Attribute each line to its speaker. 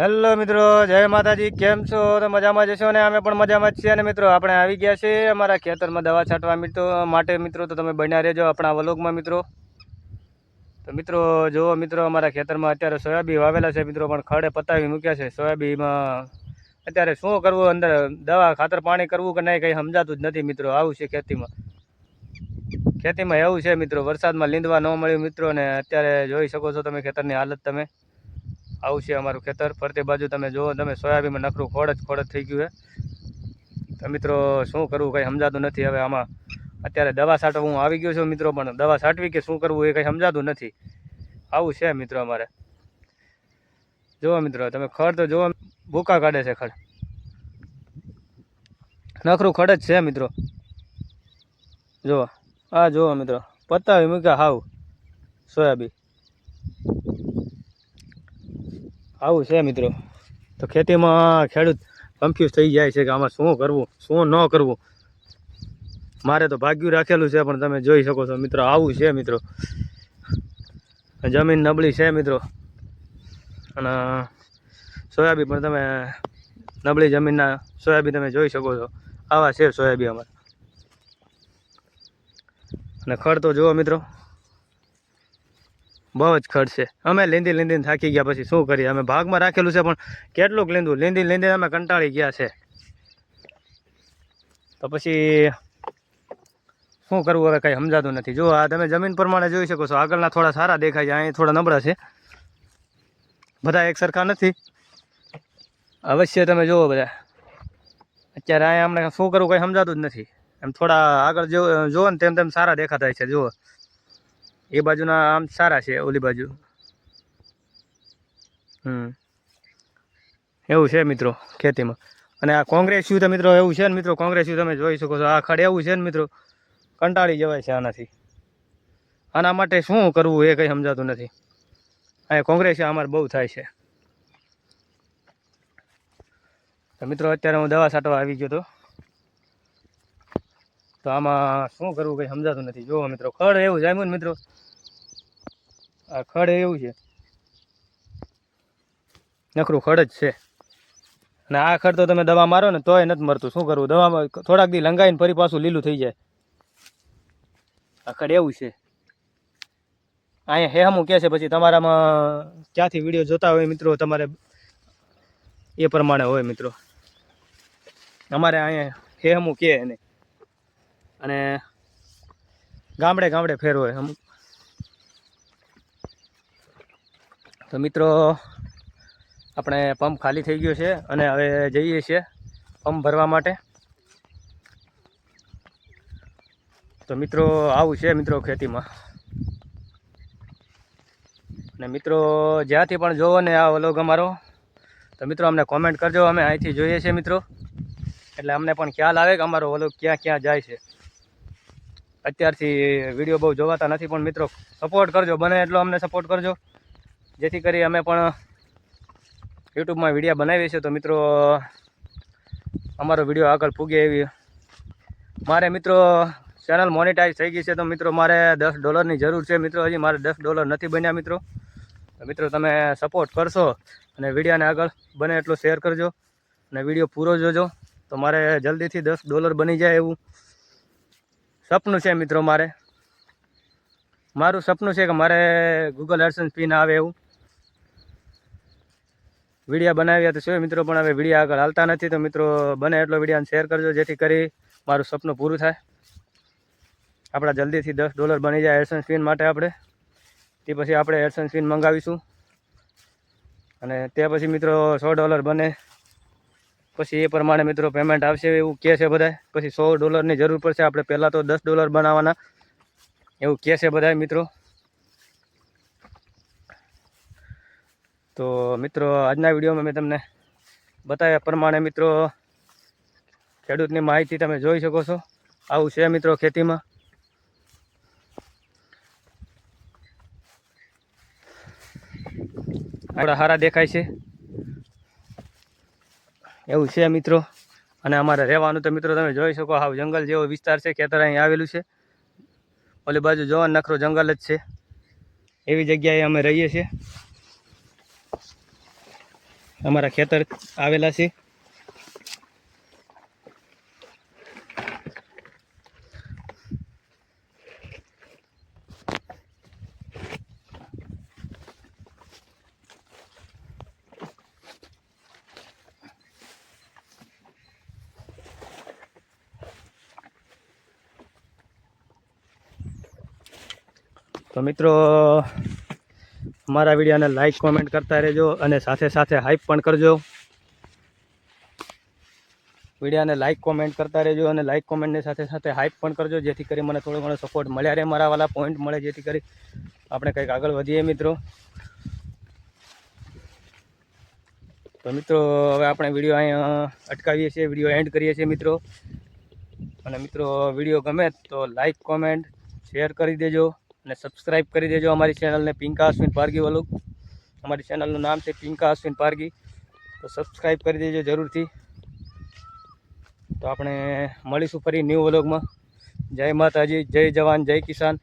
Speaker 1: Hello મિત્રો, જય માતાજી, કેમ છો? તો મજામાં જશો ને? અમે પણ મજામાં જ છીએ અને મિત્રો. આપણે આવી ગયા છીએ અમારા ખેતરમાં દવા છાંટવા મિત્રો માટે મિત્રો. તો તમે બન્યા રહેજો આપણા વલોગમાં મિત્રો. તો મિત્રો, જુઓ મિત્રો, અમારા ખેતરમાં અત્યારે સોયાબીન વાવેલા છે મિત્રો, પણ ખડે પતાવી મૂક્યા છે. સોયાબીનમાં અત્યારે શું કરવું? અંદર દવા ખાતર પાણી કરવું કે નહીં કંઈ સમજાતું જ નથી મિત્રો. આવું છે ખેતીમાં. ખેતીમાં એવું છે મિત્રો, વરસાદમાં લીંદવા ન મળ્યું મિત્રો ને અત્યારે જોઈ શકો છો તમે ખેતરની હાલત તમે. આવું છે અમારું ખેતર. ફરતી બાજુ તમે જુઓ, તમે સોયાબીનમાં નખરું ખોડ જ ખોડ જ થઈ ગયું છે. તો મિત્રો, શું કરવું? કંઈ સમજાતું નથી હવે આમાં. અત્યારે દવા છાંટવા હું આવી ગયો છું મિત્રો, પણ દવા છાંટવી કે શું કરવું એ કંઈ સમજાતું નથી. આવું છે મિત્રો અમારે. જુઓ મિત્રો, તમે ખડ તો જુઓ, ભૂકા કાઢે છે ખડ. નખરું ખડ જ છે મિત્રો. જુઓ. આ જુઓ મિત્રો પતાવી મૂક્યા હાવ સોયાબીન. આવું છે મિત્રો. તો ખેતીમાં ખેડૂત કન્ફ્યુઝ થઈ જાય છે કે આમાં શું કરવું, શું ન કરવું. મારે તો ભાગ્યું રાખેલું છે, પણ તમે જોઈ શકો છો મિત્રો, આવું છે મિત્રો. જમીન નબળી છે મિત્રો. અને સોયાબીન પણ તમે નબળી જમીનના સોયાબીન તમે જોઈ શકો છો. આવા છે સોયાબીન અમારે. અને ખડ તો જુઓ મિત્રો. બહુ જ ખર્ચે અમે લીંદી લીંદીને થાકી ગયા પછી શું કરીએ? અમે ભાગમાં રાખેલું છે, પણ કેટલુંક લીંદું, લીંદી લીંદી અમે કંટાળી ગયા છે. તો પછી શું કરવું હવે? કંઈ સમજાતું નથી. જો, આ તમે જમીન પ્રમાણે જોઈ શકો છો. આગળના થોડા સારા દેખાય છે. અહીં થોડા નબળા છે. બધા એક સરખા નથી. અવશ્ય તમે જુઓ બધા. અત્યારે અહીંયા અમને શું કરવું કંઈ સમજાતું જ નથી. એમ થોડા આગળ જો જુઓ ને તેમ તેમ સારા દેખાતા છે. જુઓ. એ બાજુના આમ સારા છે, ઓલી બાજુ. હમ. એવું છે મિત્રો, ખેતીમાં. અને આ કોંગ્રેસ્યુ તો મિત્રો, એવું છે ને મિત્રો કોંગ્રેસ્યુ તમે જોઈ શકો છો. આ ખડ એવું છે ને મિત્રો, કંટાળી જવાય છે આનાથી. આના માટે શું કરવું એ કંઈ સમજાતું નથી. અહીંયા કોંગ્રેસ અમારે બહુ થાય છે. મિત્રો, અત્યારે હું દવા છાંટવા આવી ગયો હતો. તો આમાં શું કરવું કંઈ સમજાતું નથી. જુઓ મિત્રો, ખડ એવું જામ્યું ને મિત્રો. આ ખડ એવું છે. નખરું ખડ જ છે. અને આ ખડ તો તમે દવા મારો ને તોય નથી મરતું. શું કરવું? દવામાં થોડાક દી લંગાઈને ફરી પાછું લીલું થઈ જાય. આ ખડ એવું છે. અહીંયા હેહમું કહે છે પછી તમારામાં ક્યાંથી વીડિયો જોતા હોય મિત્રો? તમારે એ પ્રમાણે હોય મિત્રો. અમારે અહીંયા હેહમું કહે એને. અને ગામડે ગામડે ફેર હોય અમુક તો મિત્રો, આપણે પંપ ખાલી થઈ ગયો છે અને હવે જઈએ છીએ પંપ ભરવા માટે. તો મિત્રો, આવું છે મિત્રો ખેતીમાં. અને મિત્રો, જ્યાંથી પણ જોવો ને આ વ્લોગ અમારો, તો મિત્રો અમને કોમેન્ટ કરજો, અમે અહીંથી જોઈએ છીએ મિત્રો. એટલે અમને પણ ખ્યાલ આવે કે અમારો વ્લોગ ક્યાં ક્યાં જાય છે. અત્યારથી વીડિયો બહુ જોવાતા નથી પણ મિત્રો સપોર્ટ કરજો, બને એટલો અમને સપોર્ટ કરજો. જેથી કરી અમે પણ યુટ્યુબમાં વીડિયો બનાવીએ છીએ. તો મિત્રો, અમારો વીડિયો આગળ પૂગે એવી. મારે મિત્રો ચેનલ મોનિટાઈઝ થઈ ગઈ છે, તો મિત્રો મારે દસ ડોલરની જરૂર છે. મિત્રો, હજી મારે દસ ડોલર નથી બન્યા, મિત્રો. મિત્રો, તમે સપોર્ટ કરશો અને વિડીયોને આગળ બને એટલો શેર કરજો અને વીડિયો પૂરો જોજો. તો મારે જલ્દીથી દસ ડોલર બની જાય એવું સપનું છે મિત્રો મારે. મારું સપનું છે કે મારે ગૂગલ એડસન્સ પિન આવે એવું. વીડિયો બનાવ્યા તો શું મિત્રો, પણ હવે વિડીયા આગળ હાલતા નથી, તો મિત્રો બને એટલો વિડીયોને શેર કરજો, જેથી કરી મારું સપનું પૂરું થાય. આપણા જલ્દીથી દસ ડોલર બની જાય એડસન્સ પિન માટે આપણે. તે પછી આપણે એડસન્સ પિન મંગાવીશું. અને તે પછી મિત્રો સો ડોલર બને. પછી એ પ્રમાણે મિત્રો પેમેન્ટ આવશે એવું કહે છે બધા પછી સો ડોલરની જરૂર પડશે. આપણે પહેલાં તો દસ ડોલર બનાવવાના. એવું કહે છે બધા મિત્રો. તો મિત્રો, આજના વિડીયોમાં મેં તમને બતાવ્યા પ્રમાણે મિત્રો, ખેડૂતની માહિતી તમે જોઈ શકો છો. આવું છે મિત્રો ખેતીમાં. આપણા સારા દેખાય છે. એવું છે મિત્રો. અને અમારે રહેવાનું તો મિત્રો તમે જોઈ શકો હાવ જંગલ જેવો વિસ્તાર છે, ખેતર અહીં આવેલું છે. ઓલી બાજુ જોવા નખરો જંગલ જ છે. એવી જગ્યાએ અમે રહીએ છીએ. અમારા ખેતર આવેલા છે. તો મિત્રો અમારા વિડીયોને લાઈક કોમેન્ટ કરતા રહેજો અને સાથે સાથે હાઇપ પણ કરજો. વિડીયોને લાઈક કોમેન્ટ કરતા રહેજો અને લાઈક કોમેન્ટની સાથે સાથે હાઇપ પણ કરજો, જેથી કરી મને થોડો ઘણો સપોર્ટ મળ્યા રહે, મારા વાલા પોઈન્ટ મળે, જેથી કરી આપણે કંઈક આગળ વધીએ મિત્રો. તો મિત્રો, હવે આપણે વીડિયો અહીંયા અટકાવીએ છીએ, વીડિયો એન્ડ કરીએ છીએ મિત્રો. અને મિત્રો, વીડિયો ગમે તો લાઈક કોમેન્ટ શેર કરી દેજો. અને સબસ્ક્રાઈબ કરી દેજો અમારી ચેનલને પિંકા અશ્વિન પારગી વલુક. અમારી ચેનલનું નામ છે પિંકા અશ્વિન પારગી તો સબસ્ક્રાઈબ કરી દેજો જરૂરથી. તો આપણે મળીશું ફરી ન્યૂ વલોગમાં જય માતાજી, જય જવાન, જય કિસાન.